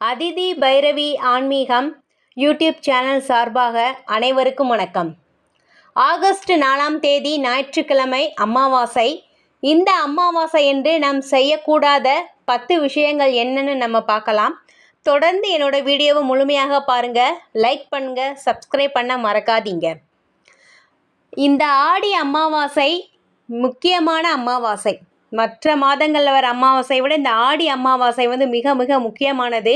அதிதி பைரவி ஆன்மீகம் YouTube channel சார்பாக அனைவருக்கும் வணக்கம். ஆகஸ்ட் நாலாம் தேதி ஞாயிற்றுக்கிழமை அமாவாசை. இந்த அமாவாசை என்று நாம் செய்யக்கூடாத பத்து விஷயங்கள் என்னன்னு நம்ம பார்க்கலாம். தொடர்ந்து என்னோட வீடியோவை முழுமையாக பாருங்கள் லைக் பண்ணுங்கள் சப்ஸ்கிரைப் பண்ண மறக்காதீங்க. இந்த ஆடி அமாவாசை முக்கியமான அமாவாசை. மற்ற மாதங்களில் வர அமாவாசை விட இந்த ஆடி அமாவாசை வந்து மிக மிக முக்கியமானது.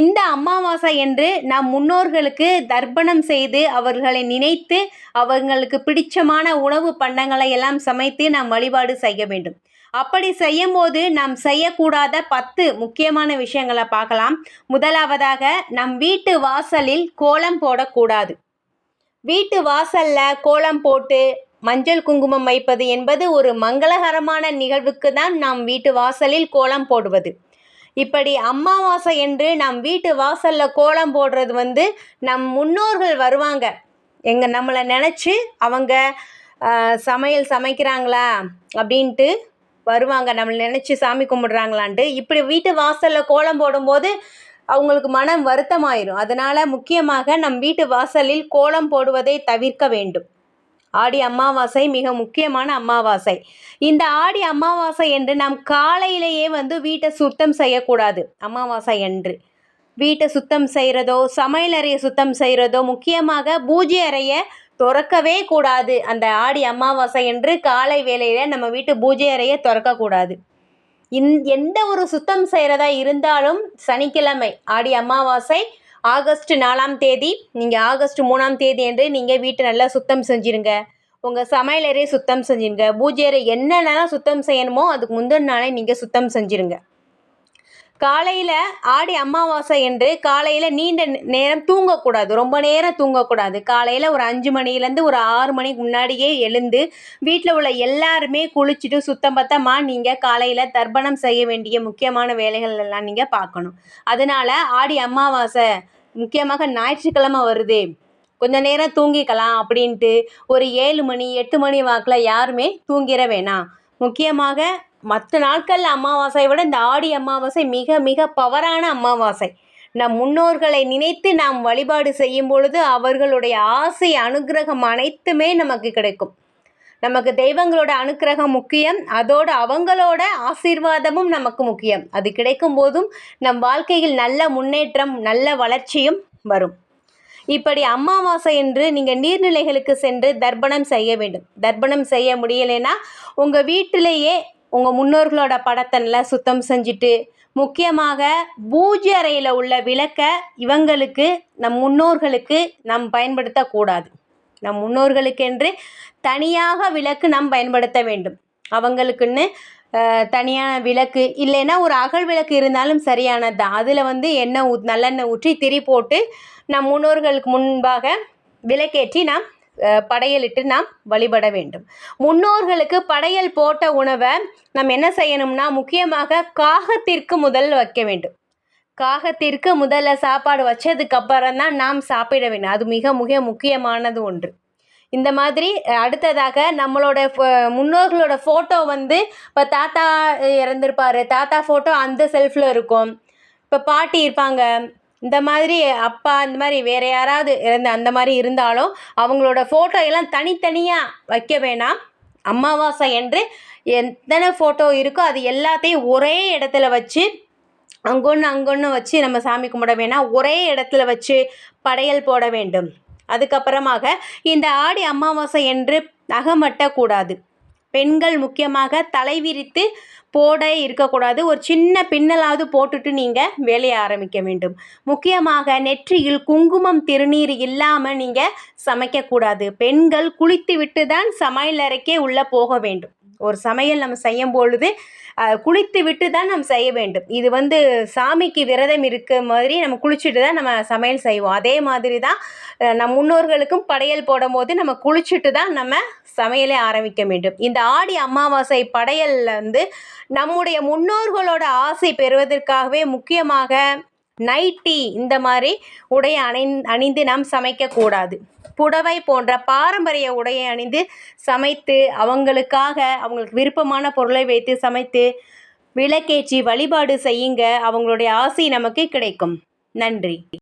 இந்த அமாவாசை என்று நம் முன்னோர்களுக்கு தர்ப்பணம் செய்து அவர்களை நினைத்து அவர்களுக்கு பிடிச்சமான உணவு பண்டங்களை எல்லாம் சமைத்து நாம் வழிபாடு செய்ய வேண்டும். அப்படி செய்யும் போது நாம் செய்யக்கூடாத பத்து முக்கியமான விஷயங்களை பார்க்கலாம். முதலாவதாக நம் வீட்டு வாசலில் கோலம் போடக்கூடாது. வீட்டு வாசலில் கோலம் போட்டு மஞ்சள் குங்குமம் வைப்பது என்பது ஒரு மங்களகரமான நிகழ்வுக்கு தான் நாம் வீட்டு வாசலில் கோலம் போடுவது. இப்படி அமாவாசை என்று நம் வீட்டு வாசலில் கோலம் போடுறது வந்து நம் முன்னோர்கள் வருவாங்க. எங்கள் நம்மளை நினச்சி அவங்க சமையல் சமைக்கிறாங்களா அப்படின்ட்டு வருவாங்க. நம்மளை நினச்சி சாமி கும்பிடுறாங்களான்ட்டு. இப்படி வீட்டு வாசலில் கோலம் போடும்போது அவங்களுக்கு மனம் வருத்தமாயிரும். அதனால் முக்கியமாக நம் வீட்டு வாசலில் கோலம் போடுவதை தவிர்க்க வேண்டும். ஆடி அமாவாசை மிக முக்கியமான அமாவாசை. இந்த ஆடி அமாவாசை என்று நாம் காலையிலேயே வந்து வீட்டை சுத்தம் செய்யக்கூடாது. அமாவாசை என்று வீட்டை சுத்தம் செய்கிறதோ சமையலறையை சுத்தம் செய்கிறதோ முக்கியமாக பூஜை அறையை திறக்கவே கூடாது. அந்த ஆடி அமாவாசை என்று காலை வேளையில் நம்ம வீட்டு பூஜை அறையை திறக்கக்கூடாது. இந் எந்த ஒரு சுத்தம் செய்கிறதா இருந்தாலும் சனிக்கிழமை ஆடி அமாவாசை ஆகஸ்ட் நாலாம் தேதி நீங்கள் ஆகஸ்ட் மூணாம் தேதி என்று நீங்கள் வீட்டை நல்லா சுத்தம் செஞ்சுருங்க. உங்கள் சமையலறையை சுத்தம் செஞ்சுருங்க. பூஜை அறை என்னென்னலாம் சுத்தம் செய்யணுமோ அதுக்கு முந்தின நாளே நீங்கள் சுத்தம் செஞ்சிருங்க. காலையில் ஆடி அமாவாசை என்று காலையில் நீண்ட நேரம் தூங்கக்கூடாது. ரொம்ப நேரம் தூங்கக்கூடாது. காலையில் ஒரு அஞ்சு மணிலேருந்து ஒரு ஆறு மணிக்கு முன்னாடியே எழுந்து வீட்டில் உள்ள எல்லாருமே குளிச்சுட்டு சுத்தம் பத்தமாக நீங்கள் காலையில் தர்ப்பணம் செய்ய வேண்டிய முக்கியமான வேலைகள் எல்லாம் நீங்கள் பார்க்கணும். அதனால ஆடி அமாவாசை முக்கியமாக ஞாயிற்றுக்கிழமை வருது. கொஞ்ச நேரம் தூங்கிக்கலாம் அப்படின்ட்டு ஒரு ஏழு மணி எட்டு மணி வாக்கில் யாருமே தூங்கிட வேணாம். முக்கியமாக மற்ற நாட்களில் அமாவாசையை விட இந்த ஆடி அமாவாசை மிக மிக பவரான அமாவாசை. நம் முன்னோர்களை நினைத்து நாம் வழிபாடு செய்யும் பொழுது அவர்களுடைய ஆசை அனுக்கிரகம் அனைத்துமே நமக்கு கிடைக்கும். நமக்கு தெய்வங்களோட அனுக்கிரகம் முக்கியம். அதோடு அவங்களோட ஆசீர்வாதமும் நமக்கு முக்கியம். அது கிடைக்கும் போதும் நம் வாழ்க்கையில் நல்ல முன்னேற்றம் நல்ல வளர்ச்சியும் வரும். இப்படி அமாவாசை என்று நீங்கள் நீர்நிலைகளுக்கு சென்று தர்ப்பணம் செய்ய வேண்டும். தர்ப்பணம் செய்ய முடியலைன்னா உங்கள் வீட்டிலேயே உங்கள் முன்னோர்களோட படத்தை நல்லா சுத்தம் செஞ்சுட்டு முக்கியமாக பூஜை அறையில் உள்ள விளக்க இவங்களுக்கு நம் முன்னோர்களுக்கு நாம் பயன்படுத்தக்கூடாது. நம் முன்னோர்களுக்கென்று தனியாக விளக்கு நாம் பயன்படுத்த வேண்டும். அவங்களுக்குன்னு தனியான விளக்கு இல்லைன்னா ஒரு அகல் விளக்கு இருந்தாலும் சரியானது தான். அதில் வந்து எண்ணெய் ஊ நல்லெண்ணெய் ஊற்றி திரி போட்டு நம் முன்னோர்களுக்கு முன்பாக விளக்கேற்றி நாம் படையலிட்டு நாம் வழிபட வேண்டும். முன்னோர்களுக்கு படையல் போட்ட உணவை நம்ம என்ன செய்யணும்னா முக்கியமாக காகத்திற்கு முதல் வைக்க வேண்டும். காகத்திற்கு முதல்ல சாப்பாடு வச்சதுக்கு அப்புறம் தான் நாம் சாப்பிட வேண்டும். அது மிக மிக முக்கியமானது ஒன்று. இந்த மாதிரி அடுத்ததாக நம்மளோட ஃப- முன்னோர்களோட ஃபோட்டோ வந்து இப்போ தாத்தா இறந்துருப்பார். தாத்தா ஃபோட்டோ அந்த செல்ஃபில் இருக்கும். இப்போ பாட்டி இருப்பாங்க. இந்த மாதிரி அப்பா இந்த மாதிரி வேறு யாராவது இறந்த அந்த மாதிரி இருந்தாலும் அவங்களோட ஃபோட்டோ எல்லாம் தனித்தனியாக வைக்க வேணாம். அமாவாசை என்று எத்தனை ஃபோட்டோ இருக்கோ அது எல்லாத்தையும் ஒரே இடத்துல வச்சு அங்கொன்று அங்கொன்று வச்சு நம்ம சாமி கும்பிட வேணாம் ஒரே இடத்துல வச்சு படையல் போட வேண்டும். அதுக்கப்புறமாக இந்த ஆடி அமாவாசை என்று நகமட்டக்கூடாது பெண்கள் முக்கியமாக தலை விரித்து போட இருக்கக்கூடாது. ஒரு சின்ன பின்னலாவது போட்டுட்டு நீங்கள் வேலையை ஆரம்பிக்க வேண்டும். முக்கியமாக நெற்றியில் குங்குமம் திருநீர் இல்லாமல் நீங்கள் சமைக்கக்கூடாது. பெண்கள் குளித்து விட்டு தான் சமையலறைக்கே உள்ளே போக வேண்டும். ஒரு சமையல் நம்ம செய்யும் பொழுது குளித்து விட்டு தான் நம்ம செய்ய வேண்டும். இது வந்து சாமிக்கு விரதம் இருக்க மாதிரி நம்ம குளிச்சுட்டு தான் நம்ம சமையல் செய்வோம். அதே மாதிரி தான் நம் முன்னோர்களுக்கும் படையல் போடும்போது நம்ம குளிச்சுட்டு தான் நம்ம சமையலை ஆரம்பிக்க வேண்டும். இந்த ஆடி அமாவாசை படையல்ல வந்து நம்முடைய முன்னோர்களோட ஆசை பெறுவதற்காகவே முக்கியமாக நைட்டி இந்த மாதிரி உடை அணி அணிந்து நாம் சமைக்கக்கூடாது. புடவை போன்ற பாரம்பரிய உடையை அணிந்து சமைத்து அவங்களுக்காக அவங்களுக்கு விருப்பமான பொருளை வைத்து சமைத்து விளக்கேற்றி வழிபாடு செய்யுங்க. அவங்களுடைய ஆசை நமக்கு கிடைக்கும். நன்றி.